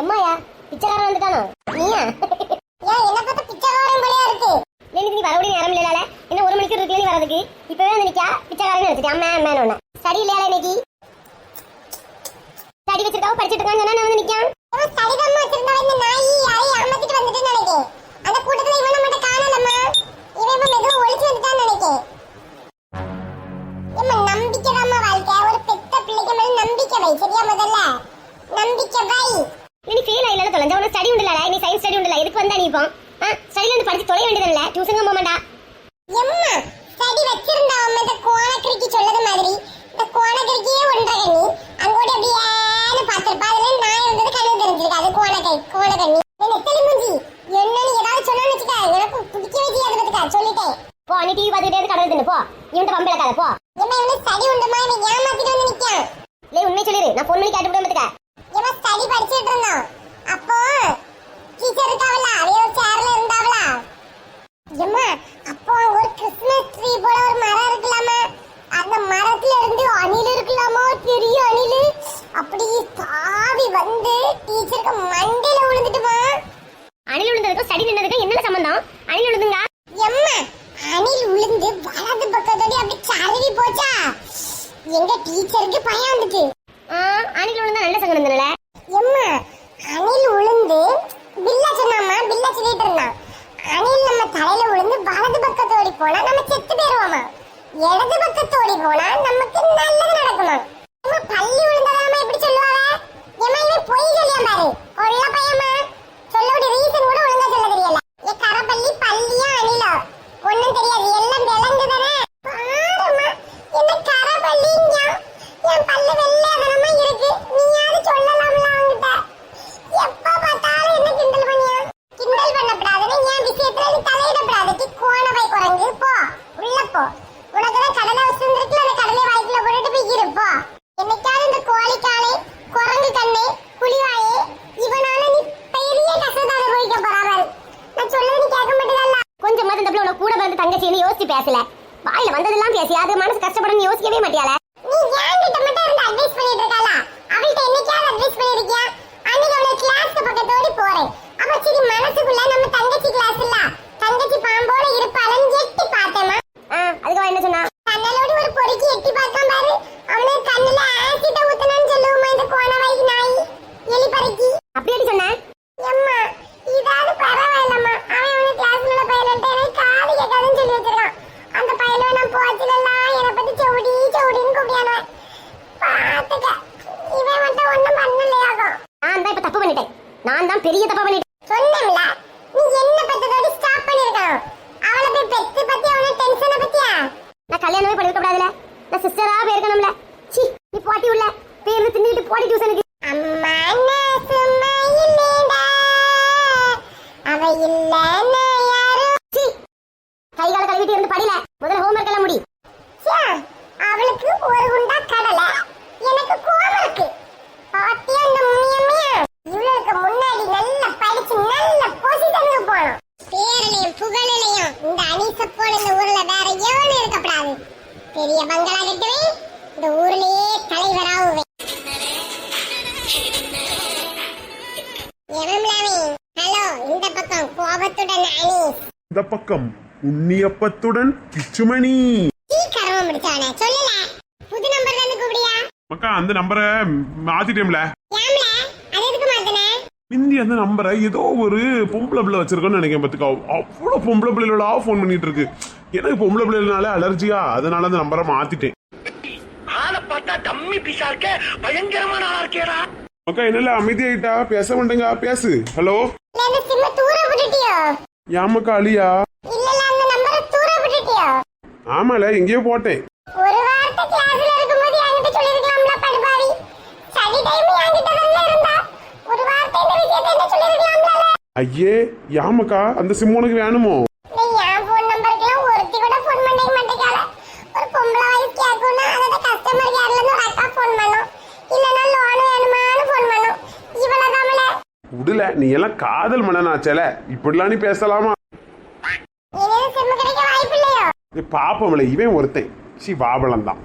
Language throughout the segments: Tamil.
எம்மாயா? பிச்சைக்காரன் வந்துட்டானோ? நீயா? ஏன் என்ன பார்த்தா பிச்சைக்காரன் போலயா இருக்கு? எனக்கு நீ வரக்கூடிய நேரம் இல்லைல என்ன ஒரு மணிக்கு இருக்கு நீ வரதுக்கு இப்பவே வந்து நிக்கா பிச்சைக்காரன் நினைச்சிட்டு. அம்மா அம்மா ஒண்ணு ஸ்டடி இல்லையா இன்னைக்கு? ஸ்டடி வச்சிருக்காவ படிச்சிட்டு இருக்கான்னு சொன்னா நான் வந்து நிக்கான். இவன் சரிதம்மா வச்சிருந்தவன் இந்த நாய் யாரையும் ஏமாத்திட்டு வந்துட்டுன்னு நினைக்கிறேன். அந்த கூட்டத்துல இவனை மட்டும் காணலம்மா. இவன் இப்ப மெதுவா ஒளிச்சு வந்துட்டான்னு நினைக்கிறேன். ஏம்மா நம்பிக்கை தாம்மா வாழ்க்கை. ஒரு பெத்த பிள்ளைக்கு மேல நம்பிக்கை வை சரியா முதல்ல? நம்பிக்கை வை. தொலைஞ்ச உனக்கு ஸ்டடி உண்டுல நீ சயின்ஸ் ஸ்டடி உண்டுல. எதுக்கு வந்தா நீ இப்போ? ஸ்டடில வந்து படிச்சு தொலைய வேண்டியதில்ல டியூஷனுக்கு போக மாட்டா? எம்மா சடி வச்சிருந்தா அம்மா இந்த கோணக்கிரிக்கு சொல்லது மாதிரி. இந்த கோணக்கிரிக்கே ஒன்றரை கண்ணி. அங்கோடி அப்படியே பார்த்திருப்பா. அதுல நாய் இருந்தது கண்ணு தெரிஞ்சிருக்கு. அது கோணக்கை கோணக்கண்ணி. நெத்தலி மூஞ்சி. என்னன்னு ஏதாவது சொன்னான்னு வச்சுக்க. எனக்கு பிடிக்கவே செய்யாது பத்துக்கா. சொல்லிட்டேன். போ நீ டிவி பார்த்துக்கிட்டே இருந்து கடவுள் தின்னு. போ. இவன்ட்ட பம்பிளக்காத போ. ஏம்மா இவனு சடி உண்டுமா? இவன் ஏமாத்திட்டு வந்து நிக்கான் இல்லை உண்மை சொல்லிடு. நான் பண்ணி கேட்டு விட மாட்டேங்க ஏம்மா சடி படிச்சிட்டு இருந்தோம். அப்போ டீச்சர் இருக்காவல அவைய ஒரு சேர்ல இருந்தாவல ஏம்மா அப்போ ஒரு கிறிஸ்மஸ் ட்ரீ போல ஒரு மரம் இருக்கலாமா? அந்த மரத்துல இருந்து அணில் இருக்கலாமா? பெரிய அணில். அப்படி தாவி வந்து டீச்சருக்கு மண்டையில விழுந்துட்டுமா அணில் விழுந்ததுக்கும் ஸ்டடி நின்றதுக்கும் என்ன சம்பந்தம்? அணில் விழுந்துங்க எம்மா அணில் விழுந்து வலது பக்கத்தோட அப்படி சருவி போச்சா? எங்க டீச்சருக்கு பயம் வந்துட்டு. ஆ, அணில் விழுந்தா நல்ல சங்கடம் தானே எம்மா அணில் விழுந்து பில்ல சொன்னாமா பில்ல சொல்லிட்டு இருந்தான் அணில் நம்ம தலையில விழுந்து ஓடி போனா நம்ம செத்து போயிருவோமா? இடது பக்கத்து ஓடி போனா நமக்கு நல்லது நடக்குமா? எம்மா பள்ளி விழுந்ததாமா இப்படி சொல்லுவாங்க? எம்மா இவன் பொய் சொல்லியா பாரு. கொள்ள பையமா சொல்லக்கூடிய ரீசன் கூட ஒழுங்கா சொல்ல தெரியல ஏ கரப்பள்ளி பள்ளியா அணிலா ஒண்ணும் தெரியாது எல்லாம் விளங்கு தானே பாரும்மா என்ன கரப்பள்ளிங்க என் பல்லு வெள்ளையதனமா இருக்கு நீயாவது சொல்லலாம்ல அவங்கிட்ட எப்ப பார்த்தாலும் என்ன கிண்டல் பண்ணியா கிண்டல் பண்ணப்படாதுன்னு என் விஷயத்துல நீ தலையிடப்படாது கோணவை குரங்கு போ உள்ள போ உனக்கு தான் கடலை வச்சிருந்துருக்குல அந்த கடலை வாய்க்குள்ள போட்டுட்டு போய் இரு போ. என்னைக்காவது இந்த கோழிக்காலே குரங்கு கண்ணே புலிவாயே இவனால நீ பெரிய கஷ்டத்தை அனுபவிக்க போறாரு நான் சொல்றது நீ கேட்க மாட்டேதல்ல கொஞ்சம் இந்த பிள்ளை உனக்கு கூட பிறந்த தங்கச்சின்னு யோசிச்சு பேசல. வாயில வந்ததெல்லாம் பேசி அது மனசு கஷ்டப்படும் யோசிக்கவே மாட்டியால நீ என்கிட்ட மட்டும் இருந்து அட்வைஸ் பண்ணிட்டு இருக்காளா அவள்கிட்ட என்னைக்காவது அட்வைஸ் பண்ணிருக்கியா? அன்னைக்கு அவளை கிளாஸ் பக்கத்தோடி போறேன். அப்ப சரி மனசுக்குள்ள நம்ம தங்கச்சி கிளாஸ் இல்ல தங்கச்சி பாம்போட இருப்பாளன்னு எட்டி பார்த்தேமா ஆ, அதுக்கு அவ என்ன சொன்னா கண்ணலோடி ஒரு பொறுக்கி எட்டி பார்த்தான் பாரு அவனு கண்ணுல ஆசிட்ட ஊத்தனன்னு சொல்லுவோமா இந்த கோணவாய் நாய் எலி பறிக்கி அப்படி எப்படி சொன்ன எம்மா இதாவது பரவாயில்லம்மா அவன் அவனு கிளாஸ்ல உள்ள பையன்ட்ட எனக்கு காது கேட்காதுன்னு சொல்லி வச்சிருக்கான் அந்த பையனை நான் போச்சுலாம் என்னை பத்தி சவுடி கூப்பியானவன் பாத்துக்க. இவன் மட்டும் ஒண்ணும் பண்ணலையாகும் நான் தான் இப்ப தப்பு பண்ணிட்டேன். நான் தான் பெரிய தப்பு பண்ணிட்டேன். சொன்னேன்ல. நீ என்ன பெத்ததோட ஸ்டாப் பண்ணிருக்கணும். அவளை போய் பெத்து பத்தி அவன டென்ஷனை பத்தியா? நான் கல்யாணமே பண்ணிருக்க கூடாதுல. நான் சிஸ்டரா போயிருக்கணும்ல சி நீ போட்டி உள்ள. பேருந்து தின்னுட்டு போடி டியூஷனுக்கு அம்மா நான் சும்மா இல்லேடா. அவ இல்லைன்னா யாரும் சி கை கால கழுவிட்டு இருந்து படியில முதல்ல ஹோம்ஒர்க் எல்லாம் முடி ச்சே, அவளுக்கு ஒரு குண்டா கடலை எனக்கு கோவம் இருக்கு பாத்தியா அந்த முனியம்மையா இவளுக்கு முன்னாடி நல்லா படிச்சு நல்ல பொசிஷனுக்கு போகணும் பேரலையும் புகழலையும் இந்த அனிச போல இந்த ஊர்ல வேற எவனும் இருக்கப்படாது கட்டுவேன் இந்த ஊர்லயே ஹலோ இந்த பக்கம் கோபத்துடன் அனீஸ் இந்த பக்கம் உன்னியப்பத்துடன் கிச்சுமணி. டீ கரவம் முடிச்சவனே சொல்லல. புது நம்பர்ல இருந்து கூப்பிடியா? மக்கா அந்த நம்பரை மாத்திட்டேம்ல. மிந்தி அந்த நம்பரை ஏதோ ஒரு பொம்பளை பிள்ளை வச்சிருக்கோன்னு நினைக்கிறேன் பத்துக்கா அவ்வளோ பொம்பளை பிள்ளைகளா ஃபோன் பண்ணிட்டு இருக்கு. எனக்கு பொம்பளை பிள்ளைனால அலர்ஜியா அதனால அந்த நம்பரை மாத்திட்டேன். மக்கா என்னல அமைதியாயிட்டா? பேச மாட்டேங்க பேசு. ஹலோ? அலியா தூர விட்டுட்டியோ? ஆமால எங்கேயோ போட்டேன். ஒரு வார்த்தை கிளாஸ்ல இருக்கும்போது என்கிட்ட சொல்லிருக்கலாம்ல படுபாவி. ஸ்டடி டைம் என்கிட்ட தானே இருந்தா ஒரு வார்த்தை இந்த விஷயத்தை என்ன சொல்லிருக்கலாம்ல ஐயே யாமக்கா? அந்த சிம் உனக்கு வேணுமோ? விடல நீ எல்லாம் காதல் மன்னனாச்சல. இப்படிலாம் நீ பேசலாமா? பாப்போம்ல இவன் ஒருத்தன். சி பாபலம் தான்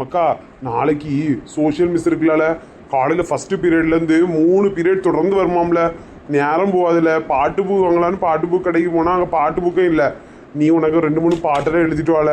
மக்கா நாளைக்கு சோஷியல் மிஸ் இருக்குல்ல. காலையில ஃபர்ஸ்ட் பீரியட்ல இருந்து மூணு பீரியட் தொடர்ந்து வருமாம்ல. நேரம் போகாதுல. பாட்டு புக் வாங்கலான்னு பாட்டு புக் கடைக்கு போனா அங்க பாட்டு புக்கும் இல்ல. நீ உனக்கு ரெண்டு மூணு பாட்டெல்லாம் எழுதிட்டு வாழ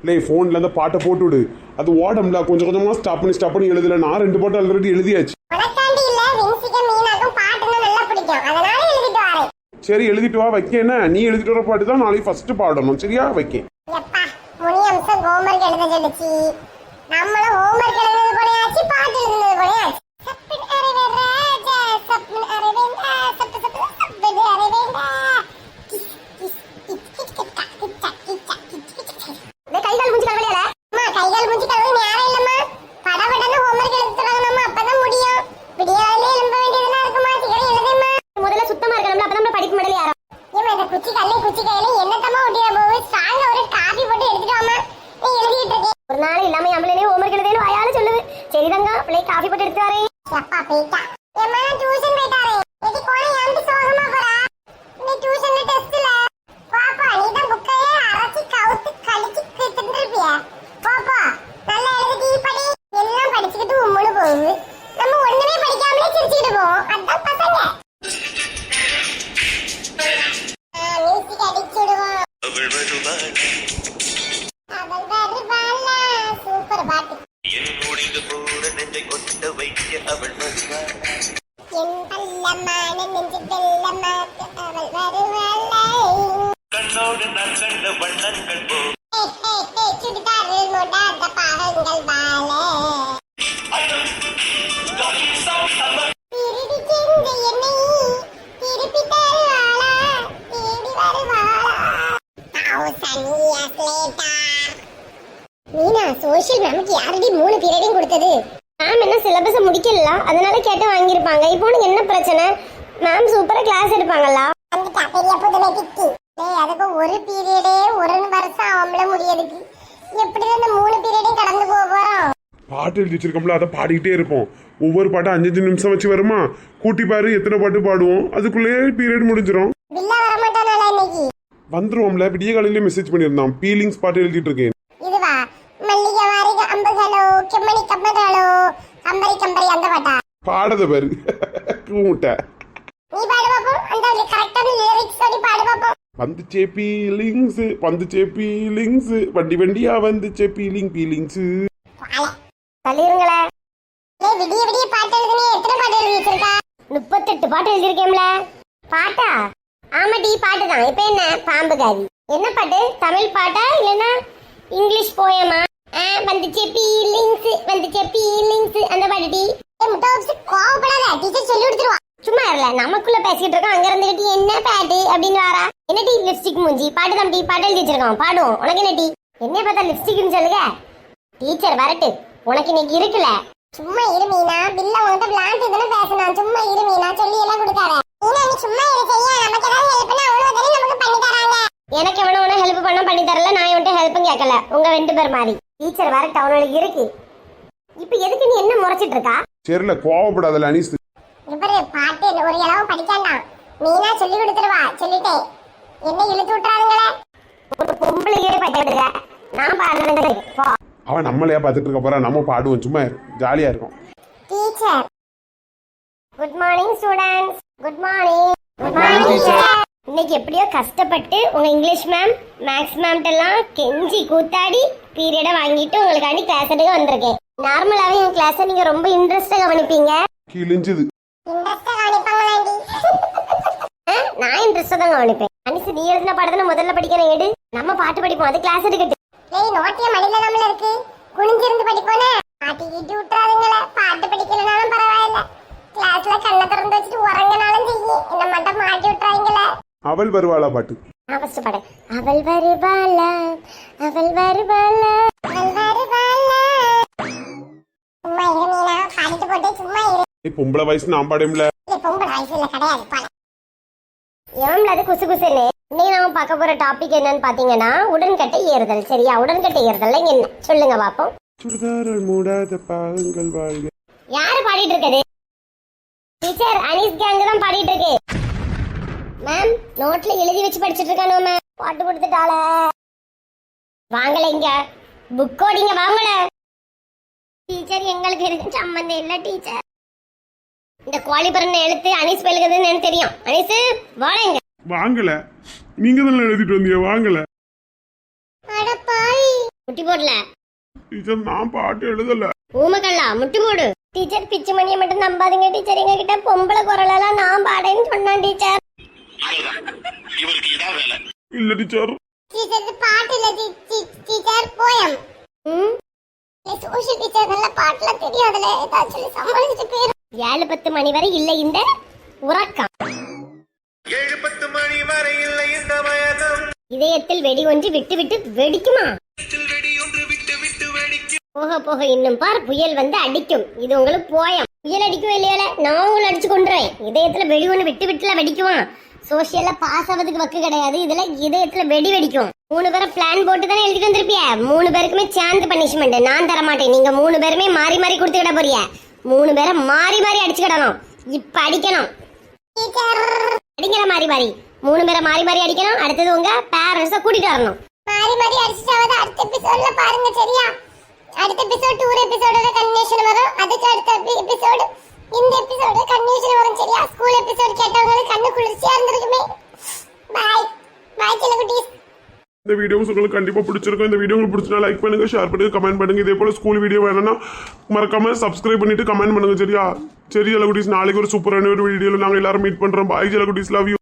இல்லை ஃபோன்ல அந்த பாட்டை போட்டு விடு. அது ஓடம்ல. கொஞ்சம் கொஞ்சமா ஸ்டாப் பண்ணி ஸ்டாப் பண்ணி எழுதல. நான் ரெண்டு பாட்டு ஆல்ரெடி எழுதியாச்சு உனக்காண்டி இல்ல வின்சிக்க மீனாக்கும் பாட்டுன்னா நல்லா பிடிக்கும் அதனால எழுதிட்டு வரேன் சரி எழுதிட்டு வா வைக்க என்ன நீ எழுதிட்டு வர பாட்டு தான் நாளைக்கு ஃபர்ஸ்ட் பாடணும் சரியா வைக்க எப்பா முனி அம்சம் ஹோம்ஒர்க் எழுத சொல்லுச்சு நம்மளும் ஹோம்ஒர்க் எழுதுனது போலயாச்சு பாட்டு எழுதுனது போலயாச்சு சப்பின் அறிவே ராஜா சப்பின் அறிவேண்டா சப்பு யாரடி மூணு பீரியடையும் கொடுத்தது? மேம் என்ன சிலபஸை முடிக்கல அதனால கேட்டு வாங்கியிருப்பாங்க. இப்போ உனக்கு என்ன பிரச்சனை? மேம் சூப்பரா கிளாஸ் எடுப்பாங்கல்ல? வந்துட்டா பெரிய புதுமை திக்கி டேய் அதுக்கு ஒரு பீரியடே ஒரு வருஷம் ஆகும்ல முடியதுக்கு எப்படி இந்த மூணு பீரியடையும் கடந்து போக போறோம்? பாட்டு எழுதி வச்சிருக்கோம்ல அதை பாடிக்கிட்டே இருப்போம். ஒவ்வொரு பாட்டும் அஞ்சு அஞ்சு நிமிஷம் வச்சு வருமா? கூட்டி பாரு எத்தனை பாட்டு பாடுவோம்? அதுக்குள்ளேயே பீரியட் முடிஞ்சிடும் பில்லா வர மாட்டானால இன்னைக்கு? வந்துருவோம்ல விடிய காலையிலே மெசேஜ் பண்ணியிருந்தான். ஃபீலிங்ஸ் பாட்டு எழுதிட்டு இருக்கேன். பாடத பாரு. கூட்ட வந்துச்சே பீலிங்ஸ் வந்துச்சே பீலிங்ஸ் வண்டி வண்டியா வந்துச்சே பீலிங் பீலிங்ஸ் ஏய் விடிய விடிய பாட்டு எழுதுனே எத்தனை பாட்டு எழுதி வச்சிருக்கா? முப்பத்தெட்டு பாட்டு எழுதியிருக்கேன்ல பாட்டா? ஆமாடி பாட்டு தான் இப்போ என்ன? பாம்பு காதி என்ன பாட்டு? தமிழ் பாட்டா? இல்லைன்னா இங்கிலீஷ் போயமா வந்துச்சு பீலிங்ஸ் வந்துச்சு பீலிங்ஸ் அந்த பாட்டு டி. முட்டை வச்சு கோவப்படாத டீச்சர் சொல்லி கொடுத்துருவா சும்மா இருல நமக்குள்ள பேசிட்டு இருக்கோம் அங்க இருந்துகிட்டு என்ன பாட்டு அப்படின்னு வாரா? என்ன டீ லிப்ஸ்டிக் மூஞ்சி? பாட்டு தான் டீ பாட்டு எழுதி வச்சிருக்கோம் பாடுவோம். உனக்கு என்ன டீ என்ன பார்த்தா லிப்ஸ்டிக்னு சொல்லுங்க டீச்சர் வரட்டு. உனக்கு இன்னைக்கு இருக்குல்ல. சும்மா இரு மீனா. பில்ல உன்கிட்ட விளாண்டு தானே பேசணும் சும்மா இரு மீனா. சொல்லி எல்லாம் கொடுக்காத. மீனா நீ சும்மா இரு சரியா? நமக்கு ஏதாவது ஹெல்ப் பண்ணா அவ்வளவு தானே நமக்கு பண்ணி தராங்க. எனக்கு எவனும் உன ஹெல்ப் பண்ண பண்ணி தரல. நான் இவன்ட்ட ஹெல்ப்பும் கேட்கல. உங்க ரெண்டு பேர் மாதிரி. டீச்சர் வரட்டு அவனுக்கு இருக்கு. இப்போ எதுக்கு நீ என்ன முறைச்சிட்டு இருக்கா? சரில கோவப்படாதல அனிஸ். இவரு பாட்டு ஒரு இளவும் படிக்காண்டாம் மீனா சொல்லி கொடுத்துருவா சொல்லிட்டேன் என்ன இழுத்து விட்டுறாதுங்களே. ஒரு பொம்பளையே பட்ட நான் பாடுறது போ. அவன் நம்மளையா பார்த்துட்டு இருக்க போறா நம்ம பாடுவோம் சும்மா ஜாலியா இருக்கும். Teacher good morning students good morning good morning teacher இன்னைக்கு எப்படியோ கஷ்டப்பட்டு உங்க இங்கிலீஷ் மேம் மேக்ஸ் மேம்கிட்ட எல்லாம் கெஞ்சி கூத்தாடி பீரியடை வாங்கிட்டு உங்களுக்காண்டி கிளாஸ் எடுக்க வந்திருக்கேன். நார்மலாவே என் கிளாஸை நீங்க ரொம்ப இன்ட்ரெஸ்டா கவனிப்பீங்க. கிழிஞ்சுது. நான் இன்ட்ரெஸ்டா தான் கவனிப்பேன். அனிசு நீ எழுதின பாடத்தை முதல்ல படிக்கணும் எடு. நம்ம பாட்டு படிப்போம் அது கிளாஸ் எடுக்கட்டு டேய் நோட்டிய மடியில நம்மள இருக்கு. குனிஞ்சிருந்து படிப்போனே பாட்டி கீட்டி விட்டுறாதுங்களே. பாட்டு படிக்கலனாலும் பரவாயில்ல. கிளாஸ்ல கண்ணை திறந்து வச்சுட்டு உறங்கினாலும் செய்யும் என்ன மட்டும் மாட்டி விட்டுறாங்களே அவள் வருவாளா பாட்டு? அவள் வருவாளா? அவள் வருவாளா? பொம்பளை வயசு நான் பாடும்ல அது குசு குசுன்னு? இன்னைக்கு நாம பார்க்க போற டாபிக் என்னன்னு பாத்தீங்கன்னா உடன்கட்டை ஏறுதல். சரியா? உடன்கட்டை ஏறுதல்ல என்ன? சொல்லுங்க பாப்போம். சுடிதாரல் மூடாத பாகங்கள் வாழ்க. யாரு பாடிட்டு இருக்குது? டீச்சர் அனீஸ் கேங் தான் பாடிட்டு இருக்கு. மேம் நோட்ல எழுதி வச்சு படிச்சிட்டு இருக்கானோ மேம் பாட்டு கொடுத்துட்டாள. வாங்கல இங்க. புக்கோடிங்க வாங்கல. டீச்சர் எங்களுக்கு இருக்கு சம்மந்தம் இல்ல டீச்சர் இந்த கோழி பிறந்த எழுத்து அனீஸ் பெழுகுதுன்னு எனக்கு தெரியும். அனீஸ் வாழங்க வாங்கல. நீங்க தானே எழுதிட்டு வந்தீங்க வாங்கல. அட முட்டி போடல. டீச்சர் நான் பாட்டு எழுதல. ஊமக்கல்லா முட்டி போடு. டீச்சர் பிச்சு மணியை மட்டும் நம்பாதீங்க டீச்சர் எங்க கிட்ட பொம்பளை குரலெல்லாம் நான் பாடேன்னு சொன்னான் டீச்சர் இவருக்கு இதான் வேலை. இல்ல டீச்சர். டீச்சர் பாட்டு இல்ல டீச்சர் போயம். சோஷியல் டீச்சர் நல்ல பாட்டுலாம் ஏதாவது சொல்லி சமாளிச்சுட்டு போயிரும் ஏழு பத்து மணி வரை இல்லை இந்த உறக்கம். ஏழு பத்து மணி வரை இல்லை இந்த மயக்கம் இதயத்தில் வெடி ஒன்று விட்டு விட்டு வெடிக்குமா? வெடி ஒன்று விட்டு விட்டு வெடிக்கும். போக போக இன்னும் பார் புயல் வந்து அடிக்கும். இது உங்களுக்கு போயம். புயல் அடிக்கும் இல்லையால? நான் உங்களை அடிச்சு கொண்டுறேன் இதயத்துல வெடி ஒன்று விட்டு விட்டுல வெடிக்குமா? சோசியல்ல பாஸ் ஆவதுக்கு வக்கு கிடையாது. இதுல இதயத்துல வெடி வெடிக்கும். மூணு பேரை பிளான் போட்டு தானே எழுதிட்டு வந்திருப்பிய? மூணு பேருக்குமே சேர்ந்து பனிஷ்மெண்ட் நான் தர மாட்டேன் நீங்க மூணு பேருமே மாறி மாறி கொடுத்துக்கிட போறிய மூணு பேரை மாறி மாறி அடிச்சுக்கிடணும். இப்ப அடிக்கணும். அடிங்கிற அடிக்கிற மாறி மாறி. மூணு பேரை மாறி மாறி அடிக்கணும். அடுத்தது உங்க பேரண்ட்ஸ கூட்டிட்டு வரணும். மாறி மாறி அடிச்சுட்டாவது அடுத்த எபிசோட்ல பாருங்க சரியா? அடுத்த எபிசோட் டூர் எபிசோடோட கன்வினேஷன் வரும். அதுக்கு அடுத்த எபிசோடு இந்த வரும் சரியா ஸ்கூல் எபிசோட் கேட்டவங்களுக்கு கண்ணு குளிர்ச்சியா இருந்திருக்குமே. பாய் பாய் குட்டீஸ் இந்த வீடியோஸ் உங்களுக்கு கண்டிப்பாக பிடிச்சிருக்கும். இந்த வீடியோ உங்களுக்கு பிடிச்சா லைக் பண்ணுங்க ஷேர் பண்ணுங்க கமெண்ட் பண்ணுங்க. இதே போல் ஸ்கூல் வீடியோ வேணும்னா மறக்காம சப்ஸ்கிரைப் பண்ணிட்டு கமெண்ட் பண்ணுங்க சரியா? சரி ஜலகுட்டீஸ் நாளைக்கு ஒரு சூப்பரான ஒரு வீடியோவில் நாங்கள் எல்லாரும் மீட் பண்ணுறோம் பாய் ஜலகுட்டீஸ் லவ் யூ